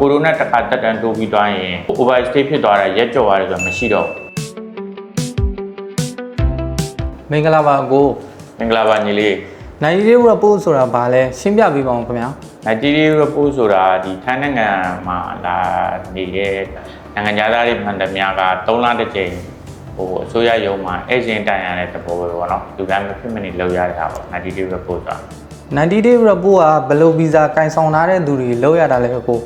ကိုရိုနာတစ်ခါတက်တန်းတိုးပြီးသွားရင် overstay ဖြစ်သွားတာရက်ကျော်ရတယ်ဆိုတော့မရှိတော့မင်္ဂလာပါအကိုဘူးမင်္ဂလာပါညီလေးနိုင်ရီရီရပို့ဆိုတာဘာလဲရှင်းပြပေးပါဦးခင်ဗျာနိုင်တီရီရပို့ဆိုတာဒီထိုင်းနိုင်ငံမှာလာနေတဲ့နိုင်ငံသားတွေမှန်သမျှက3လတစ်ကြိမ်ဟိုအစိုးရရုံးမှာအေဂျင့်တိုင်ရတဲ့သဘောပဲပေါ့နော်လူတိုင်းမဖြစ်မနေလုပ်ရတာပေါ့နိုင်တီရီရပို့ဆိုတာနိုင်ရီရီရပို့ကဘယ်လိုဗီဇာကင်ဆောင်ထားတဲ့သူတွေလောက်ရတာလဲအကို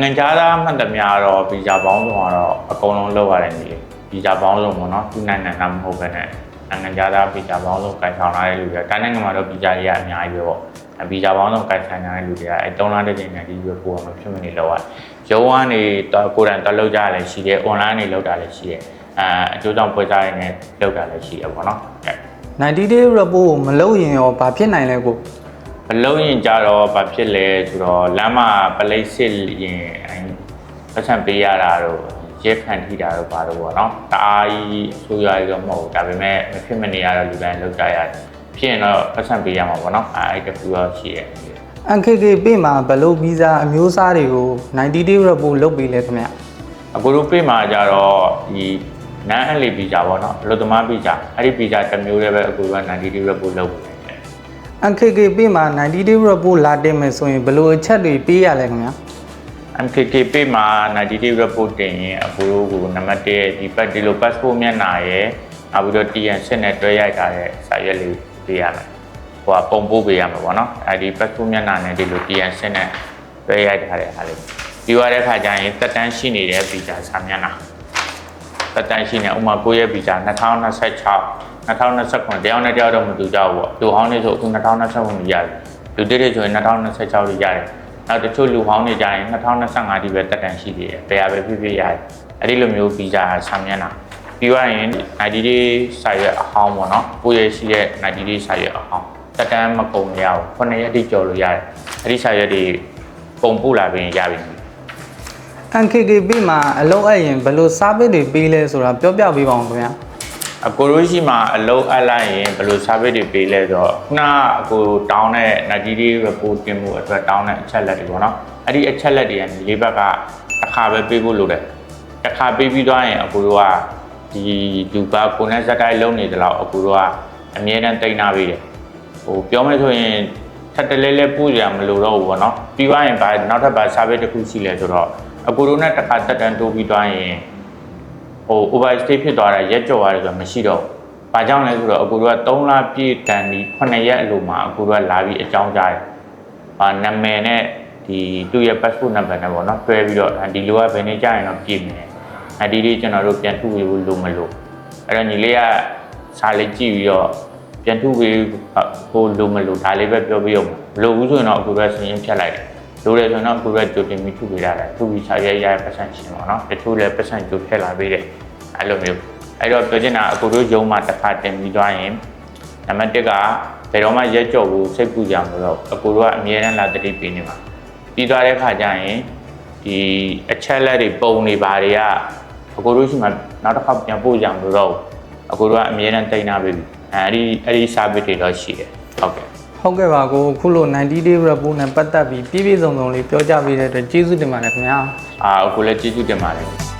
နိုင်ငံသားမှန်သမျှတော့ဗီဇာပေါင်းစုံကတော့အကုန်လုံးလုပ်ရတယ်ညီလေးဗီဇာပေါင်းစုံပေါ့နော်ဒီနိုင်ငံကမဟုတ်ပဲနဲ့နိုင်ငံသားဗီဇာပေါင်းစုံကင်ဆောင်လာတဲ့လူတွေတိုင်းနိုင်ငံမှာတော့ဗီဇာတွေကအများကြီးပဲပေါ့အဲဗီဇာပေါင်းစုံကင်ဆောင်လာတဲ့လူတွေကအဲ3လတစ်ကြိမ်နဲ့ဒီလိုပို့မှာဖြစ်မနေလောက်ရတယ်ရုံးကနေတော့ကိုယ်တိုင်တော့လုပ်ကြရလဲရှိတယ် online နေလုပ်တာလည်းရှိတယ်အဲအကျိုးကြောင့်ပွဲစားရင်းနဲ့လုပ်တာလည်းရှိတယ်ပေါ့နော်အဲနိုင်ရီရီရပို့ကိုမလုပ်ရင်ရောဘာဖြစ်နိုင်လဲကို မလုံးရင်ကြတော့ဘာဖြစ်လဲဆိုတော့လမ်းမှာပလိတ်စစ်ရင်အဲပတ်စံပေးရတာတော့ရက်ခံထိတာတော့ဘာလို့ပေါ့နော်တအားကြီးဆိုးရွားရတော့မဟုတ်ဘူးဒါပေမဲ့မဖြစ်မနေရတော့လူတိုင်းလောက်ကြရတယ်ဖြစ်ရင်တော့ပတ်စံပေးရမှာပေါ့နော်အဲအဲ့တခုတော့ရှိတယ် NKK ပေးမှာဘယ်လိုဗီဇာအမျိုးအစားတွေကိုနိုင်ရီရီရပို့လုပ်ပေးလဲခင်ဗျာအခုတို့ပြေးမှာကြတော့ဒီနန်းအလီဗီဇာပေါ့နော်အလုသမားဗီဇာအဲ့ဒီဗီဇာတစ်မျိုးတည်းပဲအခုက90ဒီရက်ပို့လုပ် နေတယ် NKK ပေးမှာနိုင်ရီရီရပို့လာတင်မယ်ဆိုရင်ဘယ်လိုအချက်တွေပေးရလဲခင်ဗျာ MKK ပေးမှာ90 day report တင်ရင်အခုတို့ကနံပါတ်1ဒီပတ်ဒီလို passport မျက်နှာရယ်နောက်ပြီးတော့ TN ဆက်နဲ့တွဲရိုက်ထားတဲ့စာရွက်လေးပေးရမယ်ဟိုကပုံပို့ပေးရမှာပေါ့နော်အဲဒီ passport မျက်နှာနဲ့ဒီလို TN ဆက်နဲ့တွဲရိုက်ထားတဲ့ဟာလေးပြီးသွားတဲ့ခါကျရင်တက်တန်းရှိနေတဲ့ဗီဇာစာမျက်နှာ တက်တန်းရှိနေဥပမာကိုယ့်ရဲ့ဗီဇာ2026 2029တယောက်နဲ့တယောက်တော့မတူကြဘူးပေါ့လူဟောင်းနေဆိုအခု2029ရတယ်လူတစ်တွေဆိုရင်2026တွေရတယ်နောက်တချို့လူဟောင်းတွေကြရင်2025ဒီပဲတက်တန်ရှိသေးတယ်။တရားပဲဖြစ်ဖြစ်ရတယ်။အဲ့ဒီလိုမျိုးဗီဇာဆာမျက်နှာပြီးသွားရင်90 day စာရွက်အဟောင်းပေါ့နော်။ကိုယ့်ရဲ့ရှိတဲ့90 day စာရွက်အဟောင်းတက်တန်မကုန်ရဘူး။9ရက်တိကျော်လို့ရတယ်။အဲ့ဒီစာရွက်တွေပုံပို့လာပြီးရင်ရပြီ NKK ပေးမှာအလုပ်အပ်ရင်ဘယ်လို service တွေပေးလဲဆိုတာပြောပြပေးပါဦးခင်ဗျာ။အကိုရိုရှိမှာအလုံးအပ်လိုက်ရင်ဘယ်လို service တွေပေးလဲဆိုတော့ခုနကအကိုတောင်းတဲ့90 day report တင်မှုအတွက်တောင်းတဲ့အချက်လက်တွေပေါ့နော်။အဲ့ဒီအချက်လက်တွေကလေးဘက်ကတစ်ခါပဲပေးဖို့လိုတယ်။တစ်ခါပေးပြီးသွားရင်အကူတို့ကဒီလူပါကိုနဲ့ဇက်တိုင်းလုံးနေတယ်လို့အကူတို့ကအမြဲတမ်းတိတ်နာပေးတယ်ဟိုပြောမယ်ဆိုရင်ထပ်တလဲလဲပို့ကြမလို့တော့ဘူးပေါ့နော်ပြီးသွားရင်ဗာနောက်ထပ်ဗာ service တစ်ခုရှိလဲဆိုတော့ အကူတို့နဲ့တစ်ခါတက်တန်းတိုးပြီးသွားရင်ဟို overstay ဖြစ်သွားတာရက်ကျော်ရတယ်ဆိုတော့မရှိတော့ဘူးဘာကြောင့်လဲဆိုတော့အကူတို့က3လပြည့်တန်ဒီ9ရက်အလိုမှာအကူတို့ကလာပြီးအကြောင်းကြားတယ်။အာနာမည်နဲ့ဒီသူ့ရဲ့ passport number နဲ့ပေါ့နော်တွဲပြီးတော့ဒီလိုကဘယ်နေ့ကြာရင်တော့ပြည့်မယ်။အဲဒီလေးကျွန်တော်တို့ပြန်ထုတ်ပေးဖို့လိုမလို့အဲ့တော့ညီလေးကစာလေးကြည့်ပြီးတော့ပြန်ထုတ်ပေးဖို့လိုမလို့ဒါလေးပဲပြောပြရုံမလိုဘူးဆိုရင်တော့အကူတို့ကစဉ်းရင်ဖြတ်လိုက်တယ်။ လိုတယ်ဆိုရင်တော့အကူတို့ကကြိုတင်ပြီးထုတ်ပေးရတယ်။ထုတ်ပြီးစာရဲရရပတ်စံရှင်ပေါ့နော်။တချို့လည်းပတ်စံကြိုထည့်လာပေးတယ်။အဲ့လိုမျိုးအဲ့တော့ပြောချင်တာအကူတို့ရုံးမှာတစ်ခါတင်ပြီးသွားရင်နံပါတ်1ကဘယ်တော့မှရက်ကြော်ဘူးစိတ်ပူကြမလို့အကူတို့ကအမြဲတမ်းလာတတိပေးနေမှာပြီးသွားတဲ့ခါကျရင်ဒီအချက်လက်တွေပုံနေပါတွေကအကူတို့ရှိမှနောက်တစ်ခါပြန်ပို့ကြမလို့တော့အကူတို့ကအမြဲတမ်းတိတ်နာပေးပြီအဲဒီအဲ့ဒီ service တွေတော့ရှိတယ်ဟုတ်ကဲ့ ဟုတ်ကဲ့ပါကိုခုလို90 day report နဲ့ပတ်သက်ပြီးပြည့်ပြည့်စုံစုံလေးပြောကြပေးတဲ့အတွက်ကျေးဇူးတင်ပါတယ်ခင်ဗျာအာအခုလည်းကျေးဇူးတင်ပါတယ်